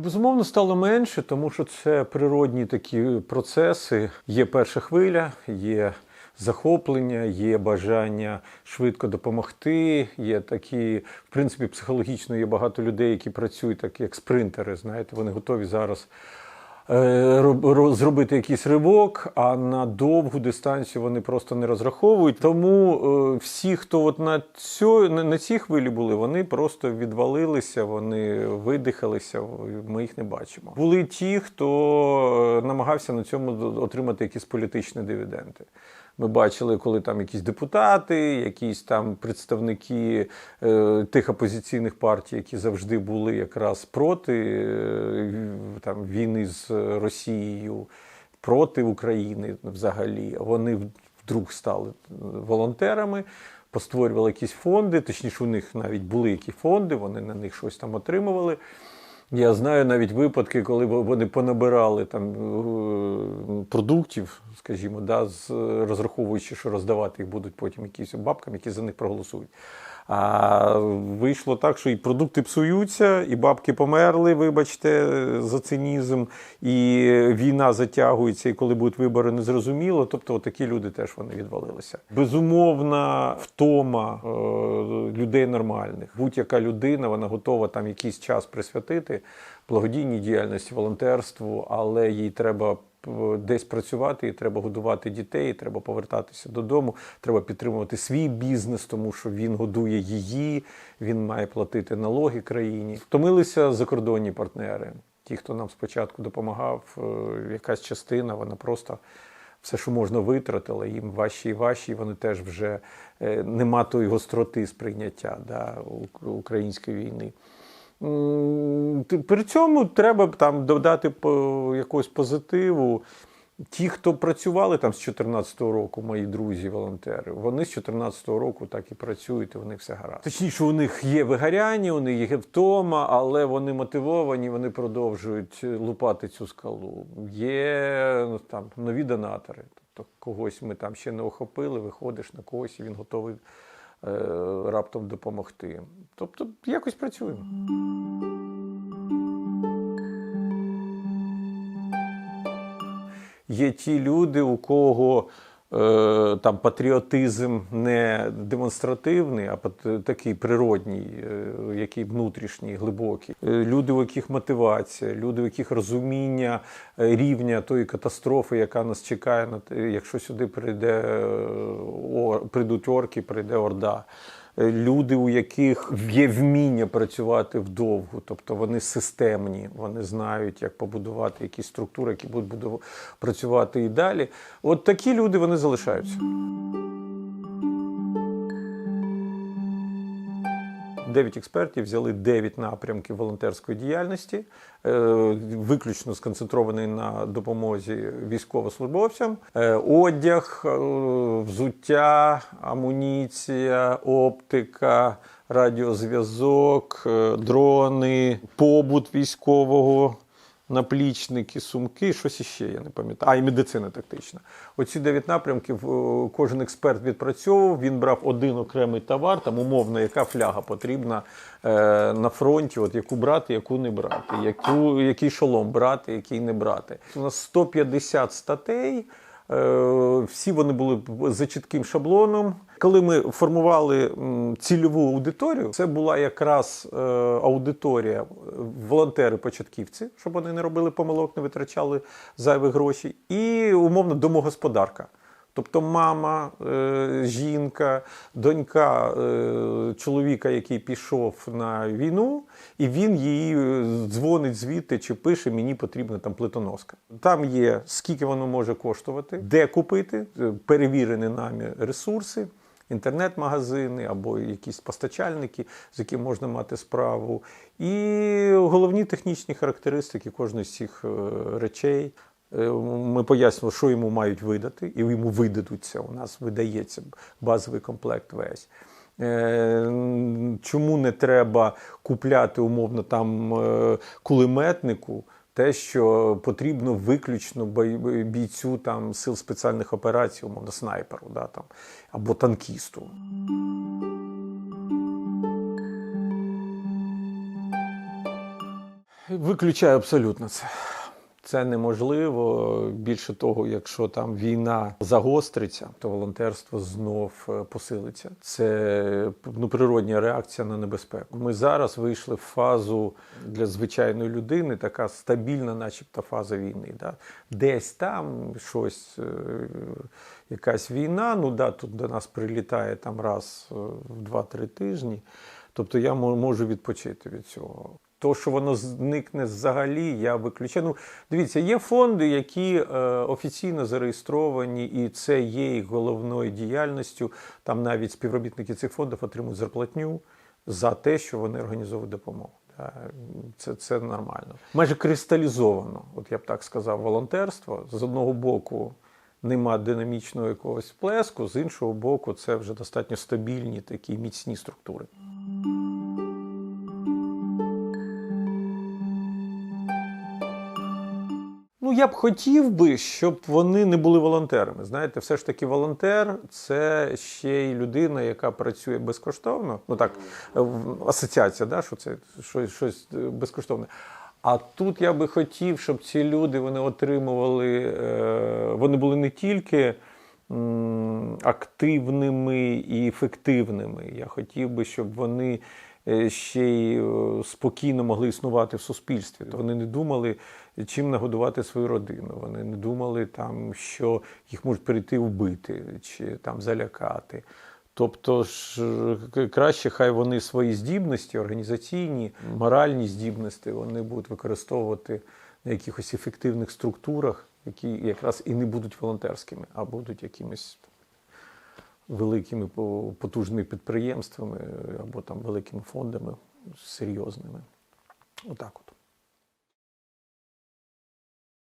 Безумовно, стало менше, тому що це природні такі процеси. Є перша хвиля, є захоплення, є бажання швидко допомогти. Є такі, в принципі, психологічно є багато людей, які працюють так, як спринтери. Знаєте, вони готові зараз. Е, Зробити якийсь ривок, а на довгу дистанцію вони просто не розраховують. Тому е, всі, хто от на, на, на цій хвилі були, вони просто відвалилися, вони видихалися. Ми їх не бачимо. Були ті, хто е, намагався на цьому отримати якісь політичні дивіденди. Ми бачили, коли там якісь депутати, якісь там представники е, тих опозиційних партій, які завжди були якраз проти е, там, війни з Росією, проти України взагалі. Вони вдруг стали волонтерами, постворювали якісь фонди. Точніше, у них навіть були які фонди, вони на них щось там отримували. Я знаю навіть випадки, коли вони понабирали там е, продуктів, скажімо, да, з, розраховуючи, що роздавати їх будуть потім якісь бабкам, які за них проголосують. А вийшло так, що і продукти псуються, і бабки померли, вибачте, за цинізм, і війна затягується, і коли будуть вибори, незрозуміло. Тобто, такі люди теж вони відвалилися. Безумовна втома е, людей нормальних. Будь-яка людина вона готова там якийсь час присвятити благодійній діяльності, волонтерству, але їй треба десь працювати, і треба годувати дітей, і треба повертатися додому. Треба підтримувати свій бізнес, тому що він годує її, він має платити налоги країні. Втомилися закордонні партнери. Ті, хто нам спочатку допомагав, е, якась частина, вона просто все, що можна, витратила, їм важче і важче, і вони теж вже е, нема тої гостроти сприйняття да, української війни. При цьому треба там додати якогось позитиву. Ті, хто працювали там з 2014 року, мої друзі, волонтери, вони з 2014 року так і працюють, і у них все гаразд. Точніше, у них є вигоряння, у них є втома, але вони мотивовані, вони продовжують лупати цю скалу. Є ну, там нові донатори. Тобто когось ми там ще не охопили, виходиш на когось, і він готовий е, раптом допомогти. Тобто, якось працюємо. Є ті люди, у кого е, там патріотизм не демонстративний, а такий природній, е, який внутрішній, глибокий. Е, Люди, у яких мотивація, люди, у яких розуміння е, рівня тої катастрофи, яка нас чекає, якщо сюди прийде е, прийдуть орки, прийде орда. Е, Люди, у яких є вміння працювати вдовго, тобто вони системні, вони знають, як побудувати якісь структури, які будуть працювати і далі. От такі люди вони залишаються. Дев'ять експертів взяли 9 напрямків волонтерської діяльності, е, виключно сконцентрований на допомозі військовослужбовцям. Е, Одяг, е, взуття, амуніція, оптика, радіозв'язок, дрони, побут військового. Наплічники, сумки, щось іще, я не пам'ятаю. А, і медицина тактична. Оці дев'ять напрямків е, кожен експерт відпрацьовував. Він брав один окремий товар, там умовно, яка фляга потрібна е, на фронті, от яку брати, яку не брати, яку, який шолом брати, який не брати. У нас 150 статей. Е, Всі вони були за чітким шаблоном. Коли ми формували цільову аудиторію, це була якраз е, аудиторія е, волонтери-початківці, щоб вони не робили помилок, не витрачали зайві гроші, і умовно домогосподарка. Тобто мама, е, жінка, донька е, чоловіка, який пішов на війну, і він їй е, дзвонить звідти чи пише: мені потрібна там плитоноска. Там є скільки воно може коштувати, де купити, перевірені нами ресурси. Інтернет-магазини або якісь постачальники, з якими можна мати справу, і головні технічні характеристики кожної з цих речей. Е, Ми пояснили, що йому мають видати, і йому видадуться. У нас видається базовий комплект весь. Е, Чому не треба купляти умовно там е, кулеметнику? Те, що потрібно виключно бійцю там сил спеціальних операцій, умовно снайперу, да, там, або танкісту. Виключаю абсолютно це. Це неможливо. Більше того, якщо там війна загостриться, то волонтерство знов е, посилиться. Це ну, природня реакція на небезпеку. Ми зараз вийшли в фазу для звичайної людини, така стабільна, начебто, фаза війни. Да? Десь там щось, е, якась війна. Ну да, тут до нас прилітає там раз е, в 2-3 тижні. Тобто я можу відпочити від цього. То, що воно зникне взагалі, я виключаю. Ну, дивіться, є фонди, які е, офіційно зареєстровані, і це є їх головною діяльністю. Там навіть співробітники цих фондів отримують зарплатню за те, що вони організовують допомогу. Це, це нормально. Майже кристалізовано, от я б так сказав, волонтерство. З одного боку, нема динамічного якогось плеску, з іншого боку, це вже достатньо стабільні такі міцні структури. Я б хотів би, щоб вони не були волонтерами. Знаєте, все ж таки, волонтер це ще й людина, яка працює безкоштовно. Ну так, асоціація, да, що це щось, щось е, безкоштовне. А тут я би хотів, щоб ці люди вони отримували, е, вони були не тільки активними і ефективними. Я хотів би, щоб вони ще й е, спокійно могли існувати в суспільстві. То вони не думали, чим нагодувати свою родину. Вони не думали, там, що їх можуть прийти вбити чи там залякати. Тобто ж е, краще, хай вони свої здібності, організаційні, моральні здібності, вони будуть використовувати на якихось ефективних структурах, які якраз і не будуть волонтерськими, а будуть якимись великими по- потужними підприємствами або там великими фондами серйозними. Отак от.